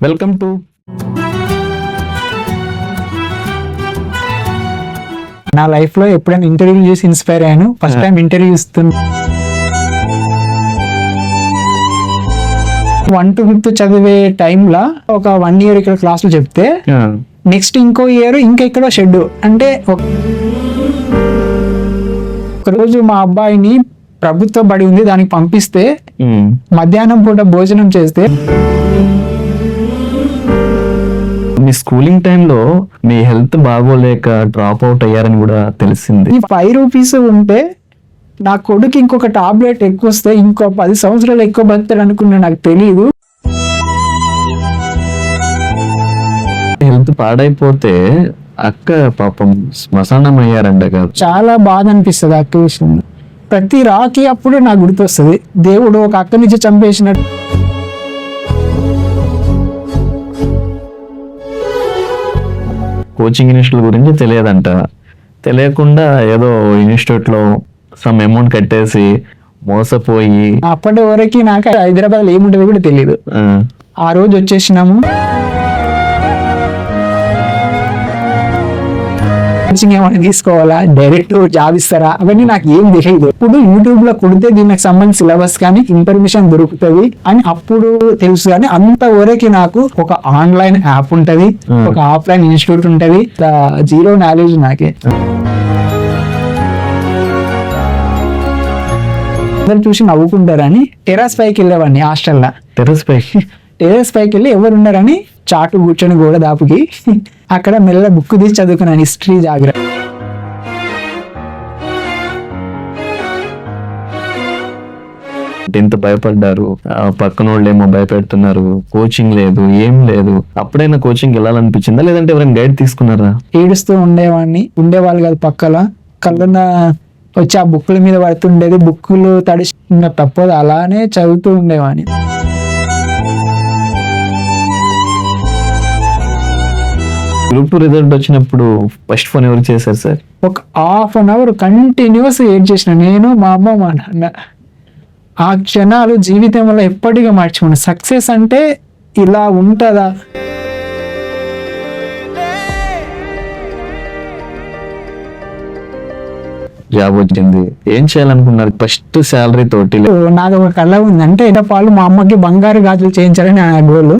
Welcome to నా లైఫ్లో ఎప్పుడైనా ఇంటర్వ్యూ చేసి ఇన్స్పైర్ అయ్యాను. ఫస్ట్ టైం ఇంటర్వ్యూ ఇస్తున్నా వన్ టు ఫిఫ్త్ చదివే టైంలో ఒక వన్ ఇయర్ ఇక్కడ క్లాసులు చెప్తే నెక్స్ట్ ఇంకో ఇయర్ ఇంకెక్కడో షెడ్ అంటే ఒక- ఒకరోజు మా అబ్బాయిని ప్రభుత్వ బడి ఉంది దానికి పంపిస్తే మధ్యాహ్నం పూట భోజనం చేస్తే మీ స్కూలింగ్ టైంలో మీ హెల్త్ బాగోలేక డ్రాప్ అవుట్ అయ్యారని కూడా తెలిసింది. ఈ ఫైవ్ రూపీస్ ఉంటే నా కొడుకు ఇంకొక టాబ్లెట్ ఎక్కువ వస్తే ఇంకో పది సంవత్సరాలు ఎక్కువ బతాడు అనుకున్నా నాకు తెలియదు హెల్త్ పాడైపోతే అక్క పాపం శ్మశానం అయ్యారంట కదా. చాలా బాధ అనిపిస్తుంది అక్క విషయం ప్రతి రాకి అప్పుడు నాకు గుర్తొస్తుంది. దేవుడు ఒక అక్క నుంచి చంపేసినట్టు. కోచింగ్ ఇన్స్టిట్యూట్ గురించి తెలియదంట. తెలియకుండా ఏదో ఇన్స్టిట్యూట్లో సమ్ అమౌంట్ కట్టేసి మోసపోయి అప్పటి వరకు నాకు హైదరాబాద్ ఏముంటుంది కూడా తెలియదు ఆ, ఆ రోజు వచ్చేసినాము. కోచింగ్ ఏమైనా తీసుకోవాలా? డైరెక్ట్ జాబ్ ఇస్తారా? అవన్నీ నాకు ఏం తెలియదు ఇప్పుడు యూట్యూబ్లో కొడితే దీనికి సంబంధించిన సిలబస్ కానీ ఇన్ఫర్మేషన్ దొరుకుతుంది. అని అప్పుడు తెలుసు కానీ అంత వరకు నాకు ఒక ఆన్లైన్ యాప్ ఉంటది. ఒక ఆఫ్లైన్ ఇన్స్టిట్యూట్ ఉంటది. జీరో నాలెడ్జ్ నాకే. అందరు చూసి నవ్వుకుంటారని. టెరాస్ పైకి వెళ్ళేవాడిని హాస్టల్లో. టెర్రస్ పై టెరెస్ పైకి వెళ్ళి ఎవరు ఉన్నారని చాటు కూర్చొని గోడ దాపుకి అక్కడ మెల్ల బుక్ తీసి చదువుకున్నాను హిస్టరీ జాగ్రత్త. ఎంత భయపడ్డారు? పక్కన వాళ్ళు ఏమో భయపెడుతున్నారు కోచింగ్ లేదు ఏం లేదు. అప్పుడైనా కోచింగ్ వెళ్ళాలనిపించిందా? లేదంటే ఎవరైనా గైడ్ తీసుకున్నారా? ఏడుస్తూ ఉండేవాడిని. ఉండేవాళ్ళు కాదు పక్కల. కళ్ళున్న వచ్చి ఆ బుక్కుల మీద పడుతుండేది బుక్కులు తడిసి ఇంకా తప్పదు అలానే చదువుతూ ఉండేవాడిని. గ్రూప్ టూ రిజల్ట్ వచ్చినప్పుడు ఫస్ట్ ఫోన్ ఎవరు చేశారు సార్? ఒక హాఫ్ అన్ అవర్ కంటిన్యూస్ ఏం చేసిన. నేను మా అమ్మ మా నాన్న. ఆ క్షణాలు జీవితంలో ఎప్పటికీ మర్చిపోను. సక్సెస్ అంటే ఇలా ఉంటుందా? జాబ్ వచ్చింది. ఏం చేయాలనుకున్నారు? ఫస్ట్ శాలరీ తోటి నాది ఒక కళ ఉంది. అంటే పాలు మా అమ్మకి బంగారు గాజులు చేయించాలని నా గోల్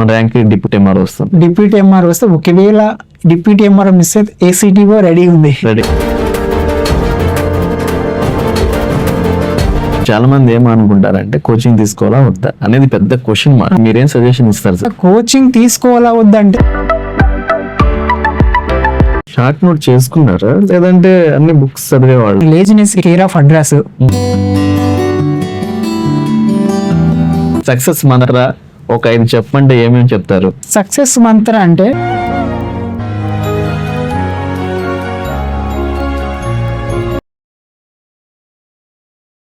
మన ర్యాంక్ డిప్యూటీ ఎంఆర్ వస్తుంది. డిప్యూటీ ఎంఆర్ వస్తే ఒకవేళ డిప్యూటీ ఎంఆర్ మిస్ అయితే ఏసీటీఓ రెడీ ఉంది. రెడీ చాలా మంది ఏమనుకుంటారంటే కోచింగ్ తీసుకోవాలా వద్దా? అనేది పెద్ద క్వశ్చన్ మార్క్ మీరేం సజెషన్ ఇస్తారు సార్ కోచింగ్ తీసుకోవాలా వద్దంటే షార్ట్ నోట్ చేసుకున్నారా? లేదంటే అన్ని బుక్స్ చదివేవాళ్ళు? Laziness care of address success మనరా? ఒక ఐదు చెప్పండి ఏమేమి చెప్తారు? సక్సెస్ మంత్ర అంటే